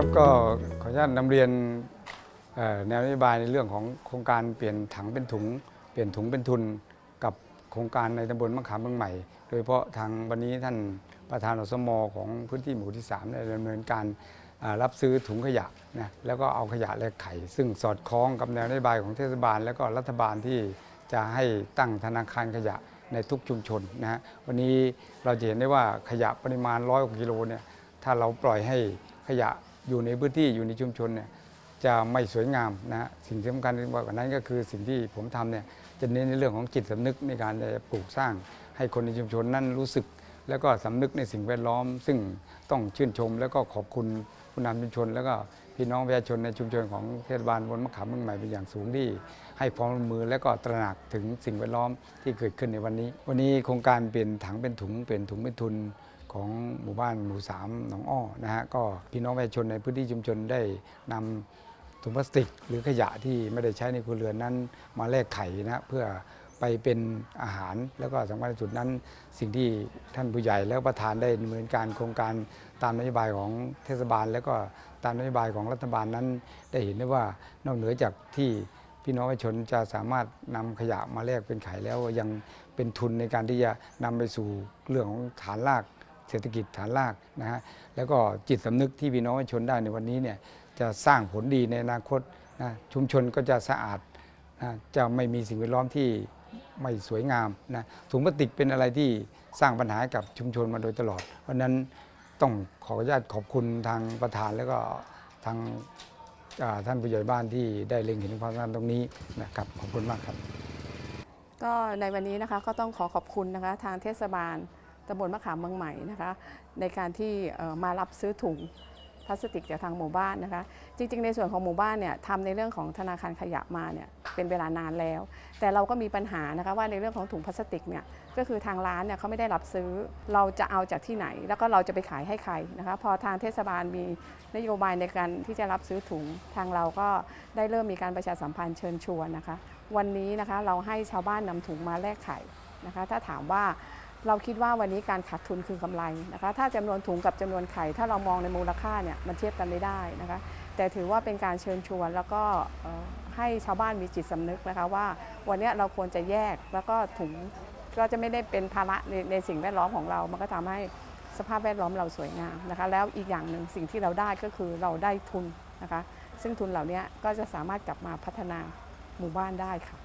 ครับก็ขออนุญาตนำเรียนแนวนโยบายในเรื่องของโครงการเปลี่ยนถังเป็นถุง เปลี่ยนถุงเป็นทุนกับโครงการในตำบลมะขามเมืองใหม่ โดยเฉพาะทางวันนี้ท่านประธานอสมของพื้นที่หมู่ที่3ได้ดำเนินการรับซื้อถุงขยะนะแล้วก็เอาขยะแลกไข่ ซึ่งสอดคล้องกับแนวนโยบายของเทศบาล แล้วก็รัฐบาลที่จะให้ตั้งธนาคารขยะในทุกชุมชนนะฮะวันนี้เราจะเห็นได้ว่าขยะปริมาณร้อยกว่ากิโลเนี่ยถ้าเราปล่อยให้ขยะ อยู่ในพื้นที่อยู่ในชุมชนเนี่ยจะไม่สวยงามนะฮะสิ่งสำคัญกว่านั้นก็คือสิ่งที่ผมทำเนี่ยจะเน้นในเรื่องของจิตสำนึกในการจะปลูกสร้าง ให้คนในชุมชนนั้นรู้สึก แล้วก็สำนึกในสิ่งแวดล้อม ซึ่งต้องชื่นชม แล้วก็ขอบคุณผู้นำชุมชน แล้วก็พี่น้องประชาชนในชุมชนของเทศบาลบนมะขามเมืองใหม่เป็นอย่างสูงที่ ให้ความร่วมมือและก็ตระหนักถึงสิ่งแวดล้อมที่เกิดขึ้นในวันนี้ วันนี้โครงการเปลี่ยนถังเป็นถุงเปลี่ยนถุงเป็นทุน ของหมู่บ้านหมู่สามหนองอ้อนะฮะก็พี่น้องประชาชนในพื้นที่ชุมชนได้นำถุงพลาสติก หรือขยะที่ไม่ได้ใช้ในครัวเรือนนั้น มาแลกไข่นะเพื่อไปเป็นอาหารแล้วก็สำคัญที่สุดนั้น สิ่งที่ท่านผู้ใหญ่แล้วประธานได้ดำเนินการโครงการตามนโยบายของเทศบาล แล้วก็ตามนโยบายของรัฐบาลนั้น ได้เห็นได้ว่านอกเหนือจากที่พี่น้องประชาชนจะสามารถนำขยะมาแลกเป็นไข่แล้วยังเป็นทุนในการที่จะนำไปสู่เรื่องของฐานราก เศรษฐกิจฐานรากนะฮะแล้วก็จิตสำนึกที่พี่น้องประชาชนได้ในวันนี้เนี่ยจะสร้างผลดีในอนาคตนะชุมชนก็จะสะอาดนะจะไม่มีสิ่งแวดล้อมที่ไม่สวยงามนะถุงพลาสติกเป็นอะไรที่สร้างปัญหากับชุมชนมาโดยตลอด เพราะนั้นต้องขออนุญาตขอบคุณทางประธานแล้วก็ทางท่านผู้ใหญ่บ้านที่ได้เล็งเห็นความสำคัญตรงนี้นะครับขอบคุณมากครับ ก็ในวันนี้นะคะก็ต้องขอขอบคุณนะคะทางเทศบาล ตำบลมะขามเมืองใหม่นะคะ ในการที่มารับซื้อถุงพลาสติกจากทางหมู่บ้านนะคะ จริง ๆ ในส่วนของหมู่บ้านเนี่ยทำในเรื่องของธนาคารขยะมาเนี่ยเป็นเวลานานแล้ว แต่เราก็มีปัญหานะคะว่าในเรื่องของถุงพลาสติกเนี่ยก็คือทางร้านเนี่ยเขาไม่ได้รับซื้อเราจะเอาจากที่ไหน แล้วก็เราจะไปขายให้ใครนะคะ พอทางเทศบาลมีนโยบายในการที่จะรับซื้อถุงทางเราก็ได้เริ่มมีการประชาสัมพันธ์เชิญชวนนะคะ วันนี้นะคะเราให้ชาวบ้านนำถุงมาแลกไข่นะคะ ถ้าถามว่า เราคิดว่าวันนี้การขาดทุนคือกำไรนะคะ ถ้าจำนวนถุงกับจำนวนไข่ ถ้าเรามองในมูลค่าเนี่ยมันเทียบกันไม่ได้นะคะ แต่ถือว่าเป็นการเชิญชวนแล้วก็ให้ชาวบ้านมีจิตสำนึกนะคะว่าวันนี้เราควรจะแยกแล้วก็ถุงก็จะไม่ได้เป็นภาระในในสิ่งแวดล้อมของเรา มันก็ทำให้สภาพแวดล้อมเราสวยงามนะคะ แล้วอีกอย่างหนึ่งสิ่งที่เราได้ก็คือเราได้ทุนนะคะ ซึ่งทุนเหล่านี้ก็จะสามารถกลับมาพัฒนาหมู่บ้านได้ค่ะ